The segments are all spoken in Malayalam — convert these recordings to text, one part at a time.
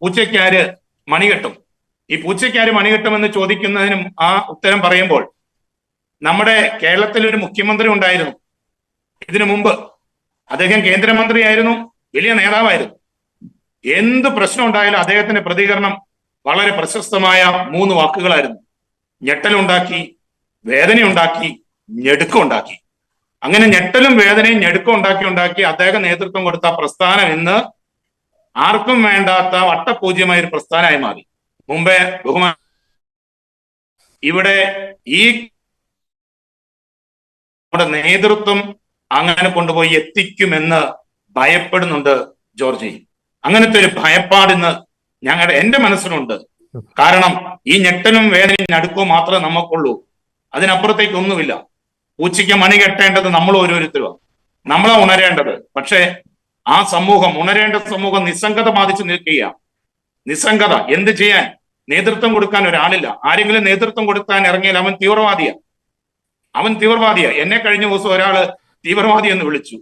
പൂച്ചയ്ക്കാര് മണികെട്ടും. ഈ പൂച്ചയ്ക്കാര് മണികെട്ടുമെന്ന് ചോദിക്കുന്നതിനും ആ ഉത്തരം പറയുമ്പോൾ നമ്മുടെ കേരളത്തിൽ ഒരു മുഖ്യമന്ത്രി ഉണ്ടായിരുന്നു. ഇതിനു മുമ്പ് അദ്ദേഹം കേന്ദ്രമന്ത്രിയായിരുന്നു വലിയ നേതാവായിരുന്നു. എന്ത് പ്രശ്നം ഉണ്ടായാലും അദ്ദേഹത്തിന്റെ പ്രതികരണം വളരെ പ്രശസ്തമായ മൂന്ന് വാക്കുകളായിരുന്നു. ഞെട്ടലുണ്ടാക്കി വേദനയുണ്ടാക്കി ഞെടുക്കമുണ്ടാക്കി. അങ്ങനെ ഞെട്ടലും വേദനയും ഞെടുക്കം ഉണ്ടാക്കി ഉണ്ടാക്കി അദ്ദേഹം നേതൃത്വം കൊടുത്ത പ്രസ്ഥാനം ഇന്ന് ആർക്കും വേണ്ടാത്ത വട്ടപൂജ്യമായ ഒരു പ്രസ്ഥാനമായി മാറി. മുമ്പേ ബഹുമാന ഇവിടെ ഈ നമ്മുടെ നേതൃത്വം അങ്ങനെ കൊണ്ടുപോയി എത്തിക്കുമെന്ന് ഭയപ്പെടുന്നുണ്ട് ജോർജി. അങ്ങനത്തെ ഒരു ഭയപ്പാടിന്ന് ഞങ്ങളുടെ എന്റെ മനസ്സിലുണ്ട്. കാരണം ഈ ഞെട്ടനും വേദനയും നടുക്കവും മാത്രമേ നമുക്കുള്ളൂ അതിനപ്പുറത്തേക്ക് ഒന്നുമില്ല. പൂച്ചയ്ക്ക് മണി കെട്ടേണ്ടത് നമ്മൾ ഓരോരുത്തരും നമ്മളാ ഉണരേണ്ടത്. പക്ഷേ ആ സമൂഹം ഉണരേണ്ട സമൂഹം നിസ്സംഗത ബാധിച്ചു നിൽക്കുക നിസ്സംഗത എന്ത് ചെയ്യാൻ? നേതൃത്വം കൊടുക്കാൻ ഒരാളില്ല. ആരെങ്കിലും നേതൃത്വം കൊടുക്കാൻ ഇറങ്ങിയാൽ അവൻ തീവ്രവാദിയാ. അവൻ തീവ്രവാദിയാ. എന്നെ കഴിഞ്ഞ ദിവസം ഒരാൾ തീവ്രവാദി എന്ന് വിളിച്ചു.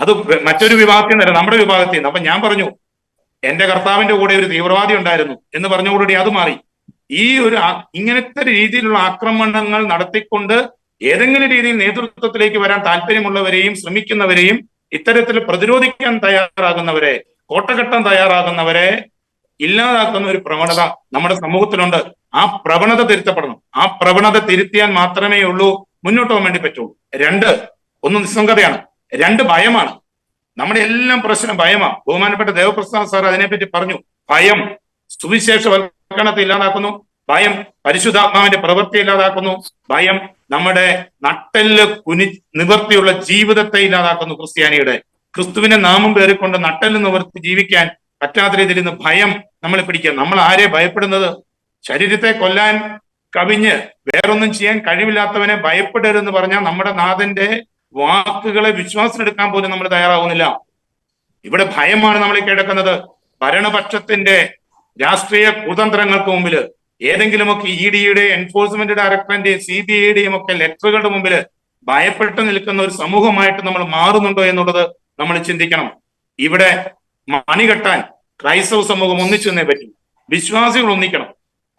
അത് മറ്റൊരു വിഭാഗത്തിൽ നിന്നല്ല നമ്മുടെ വിഭാഗത്തിൽ നിന്ന്. അപ്പൊ ഞാൻ പറഞ്ഞു എന്റെ കർത്താവിന്റെ കൂടെ ഒരു തീവ്രവാദി ഉണ്ടായിരുന്നു എന്ന് പറഞ്ഞുകൂടി അത് മാറി. ഈ ഒരു ഇങ്ങനത്തെ രീതിയിലുള്ള ആക്രമണങ്ങൾ നടത്തിക്കൊണ്ട് ഏതെങ്കിലും രീതിയിൽ നേതൃത്വത്തിലേക്ക് വരാൻ താല്പര്യമുള്ളവരെയും ശ്രമിക്കുന്നവരെയും ഇത്തരത്തിൽ പ്രതിരോധിക്കാൻ തയ്യാറാകുന്നവരെ കോട്ടകെട്ടാൻ തയ്യാറാകുന്നവരെ ഇല്ലാതാക്കുന്ന ഒരു പ്രവണത നമ്മുടെ സമൂഹത്തിലുണ്ട്. ആ പ്രവണത തിരുത്തപ്പെടണം. ആ പ്രവണത തിരുത്തിയാൽ മാത്രമേ ഉള്ളൂ മുന്നോട്ട് പോകാൻ വേണ്ടി പറ്റുള്ളൂ. രണ്ട് ഒന്ന് നിസ്സംഗതയാണ്. രണ്ട് ഭയമാണ്. നമ്മുടെ എല്ലാം പ്രശ്നം ഭയമാണ് ബഹുമാനപ്പെട്ട ദേവപ്രസ്ഥാന സാർ അതിനെപ്പറ്റി പറഞ്ഞു. ഭയം സുവിശേഷവൽക്കരണത്തെ ഇല്ലാതാക്കുന്നു. ഭയം പരിശുദ്ധാത്മാവിന്റെ പ്രവൃത്തി ഇല്ലാതാക്കുന്നു. ഭയം നമ്മുടെ നട്ടെല്ല് കുനി നിവർത്തിയുള്ള ജീവിതത്തെ ഇല്ലാതാക്കുന്നു ക്രിസ്ത്യാനിയുടെ ക്രിസ്തുവിനെ നാമം പേറിക്കൊണ്ട് നട്ടെല്ല് നിവർത്തി ജീവിക്കാൻ പറ്റാത്ത രീതിയിൽ ഇന്ന് ഭയം നമ്മളെ പിടിക്കുക. നമ്മൾ ആരെ ഭയപ്പെടുന്നത്? ശരീരത്തെ കൊല്ലാൻ കവിഞ്ഞ് വേറൊന്നും ചെയ്യാൻ കഴിവില്ലാത്തവനെ ഭയപ്പെടരുതെന്ന് പറഞ്ഞാൽ നമ്മുടെ നാഥന്റെ വാക്കുകളെ വിശ്വാസം എടുക്കാൻ പോലും നമ്മൾ തയ്യാറാവുന്നില്ല. ഇവിടെ ഭയമാണ് നമ്മളെ കിടക്കുന്നത് ഭരണപക്ഷത്തിന്റെ രാഷ്ട്രീയ കുതന്ത്രങ്ങൾക്ക് മുമ്പിൽ ഏതെങ്കിലുമൊക്കെ ഇ ഡിയുടെ എൻഫോഴ്സ്മെന്റ് ഡയറക്ടറിന്റെയും സി ബി ഐയുടെയും ഒക്കെ ലെറ്ററുകളുടെ മുമ്പിൽ ഭയപ്പെട്ട് നിൽക്കുന്ന ഒരു സമൂഹമായിട്ട് നമ്മൾ മാറുന്നുണ്ടോ എന്നുള്ളത് നമ്മൾ ചിന്തിക്കണം. ഇവിടെ മണികെട്ടാൻ ക്രൈസ്തവ സമൂഹം ഒന്നിച്ചു നിന്നേ പറ്റും. വിശ്വാസികൾ ഒന്നിക്കണം.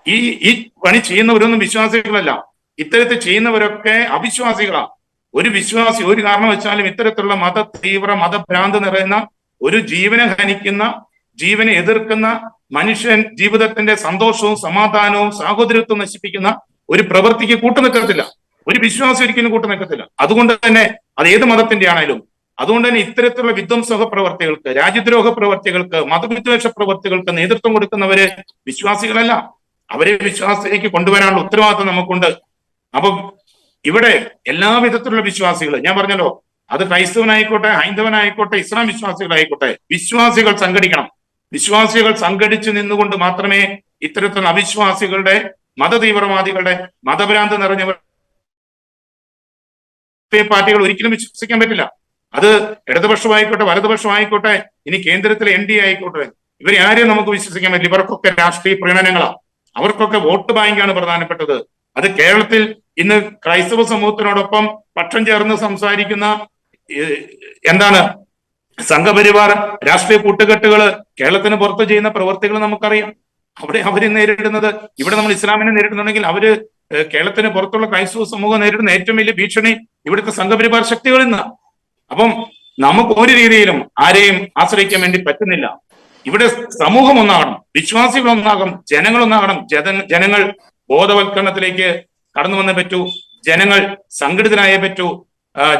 ഈ ഈ പണി ചെയ്യുന്നവരൊന്നും വിശ്വാസികളല്ല. ഇത്തരത്തിൽ ചെയ്യുന്നവരൊക്കെ അവിശ്വാസികളാണ്. ഒരു വിശ്വാസി ഒരു കാരണം വെച്ചാലും ഇത്തരത്തിലുള്ള മത തീവ്ര മതഭ്രാന്ത് നിറയുന്ന ഒരു ജീവനെ ഹനിക്കുന്ന ജീവനെ എതിർക്കുന്ന മനുഷ്യൻ ജീവിതത്തിന്റെ സന്തോഷവും സമാധാനവും സാഹോദര്യത്വവും നശിപ്പിക്കുന്ന ഒരു പ്രവൃത്തിക്ക് കൂട്ടുനിൽക്കത്തില്ല. ഒരു വിശ്വാസം ഒരിക്കലും കൂട്ടുനിൽക്കത്തില്ല. അതുകൊണ്ട് തന്നെ അത് ഏത് മതത്തിന്റെ ആണേലും അതുകൊണ്ട് തന്നെ ഇത്തരത്തിലുള്ള വിധ്വംസക പ്രവർത്തികൾക്ക് രാജ്യദ്രോഹ പ്രവർത്തികൾക്ക് മതവിദ്വേഷ പ്രവർത്തികൾക്ക് നേതൃത്വം കൊടുക്കുന്നവര് വിശ്വാസികളല്ല. അവരെ വിശ്വാസത്തിലേക്ക് കൊണ്ടുവരാനുള്ള ഉത്തരവാദിത്വം നമുക്കുണ്ട്. അപ്പൊ ഇവിടെ എല്ലാ വിധത്തിലുള്ള വിശ്വാസികൾ ഞാൻ പറഞ്ഞല്ലോ അത് ക്രൈസ്തവനായിക്കോട്ടെ ഹൈന്ദവനായിക്കോട്ടെ ഇസ്ലാം വിശ്വാസികളായിക്കോട്ടെ വിശ്വാസികൾ സംഘടിക്കണം. വിശ്വാസികൾ സംഘടിച്ചു നിന്നുകൊണ്ട് മാത്രമേ ഇത്തരത്തിൽ അവിശ്വാസികളുടെ മതതീവ്രവാദികളുടെ മതഭ്രാന്ത് നിറഞ്ഞവർ പാർട്ടികൾ ഒരിക്കലും വിശ്വസിക്കാൻ പറ്റില്ല. അത് ഇടതുപക്ഷമായിക്കോട്ടെ വലതുപക്ഷമായിക്കോട്ടെ ഇനി കേന്ദ്രത്തിലെ എൻ ഡി ആയിക്കോട്ടെ ഇവരെ ആരെയും നമുക്ക് വിശ്വസിക്കാൻ പറ്റില്ല. ഇവർക്കൊക്കെ രാഷ്ട്രീയ പ്രീണനങ്ങളാണ് അവർക്കൊക്കെ വോട്ട് ബാങ്കാണ് പ്രധാനപ്പെട്ടത്. അത് കേരളത്തിൽ ഇന്ന് ക്രൈസ്തവ സമൂഹത്തിനോടൊപ്പം പക്ഷം ചേർന്ന് സംസാരിക്കുന്ന എന്താണ് സംഘപരിവാർ രാഷ്ട്രീയ കൂട്ടുകെട്ടുകൾ കേരളത്തിന് പുറത്ത് ചെയ്യുന്ന പ്രവർത്തികൾ നമുക്കറിയാം. അവിടെ അവർ നേരിടുന്നത് ഇവിടെ നമ്മൾ ഇസ്ലാമിനെ നേരിടുന്നുണ്ടെങ്കിൽ അവർ കേരളത്തിന് പുറത്തുള്ള ക്രൈസ്തവ സമൂഹം നേരിടുന്ന ഏറ്റവും വലിയ ഭീഷണി ഇവിടുത്തെ സംഘപരിവാർ ശക്തികളിൽ നിന്നാണ്. അപ്പം നമുക്ക് ഒരു രീതിയിലും ആരെയും ആശ്രയിക്കാൻ വേണ്ടി പറ്റുന്നില്ല. ഇവിടെ സമൂഹം ഒന്നാകണം വിശ്വാസികൾ ഒന്നാകണം ജനങ്ങൾ ഒന്നാകണം ജന ജനങ്ങൾ ബോധവൽക്കരണത്തിലേക്ക് കടന്നു വന്നേ പറ്റൂ ജനങ്ങൾ സംഘടിതരായേ പറ്റൂ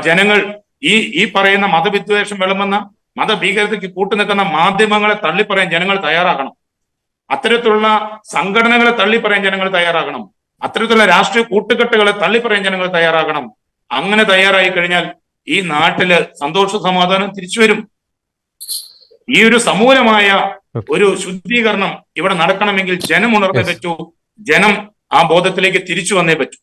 ജനങ്ങൾ ഈ ഈ പറയുന്ന മതവിദ്വേഷം വിളമ്പുന്ന മതഭീകരതയ്ക്ക് കൂട്ടുനിൽക്കുന്ന മാധ്യമങ്ങളെ തള്ളിപ്പറയാൻ ജനങ്ങൾ തയ്യാറാകണം. അത്തരത്തിലുള്ള സംഘടനകളെ തള്ളിപ്പറയാൻ ജനങ്ങൾ തയ്യാറാകണം. അത്തരത്തിലുള്ള രാഷ്ട്രീയ കൂട്ടുകെട്ടുകളെ തള്ളിപ്പറയാൻ ജനങ്ങൾ തയ്യാറാകണം. അങ്ങനെ തയ്യാറായി കഴിഞ്ഞാൽ ഈ നാട്ടിൽ സന്തോഷ സമാധാനം തിരിച്ചു വരും. ഈ ഒരു സമൂലമായ ഒരു ശുദ്ധീകരണം ഇവിടെ നടക്കണമെങ്കിൽ ജനം ഉണർന്നേ പറ്റൂ. ജനം ആ ബോധത്തിലേക്ക് തിരിച്ചു വന്നേ പറ്റൂ.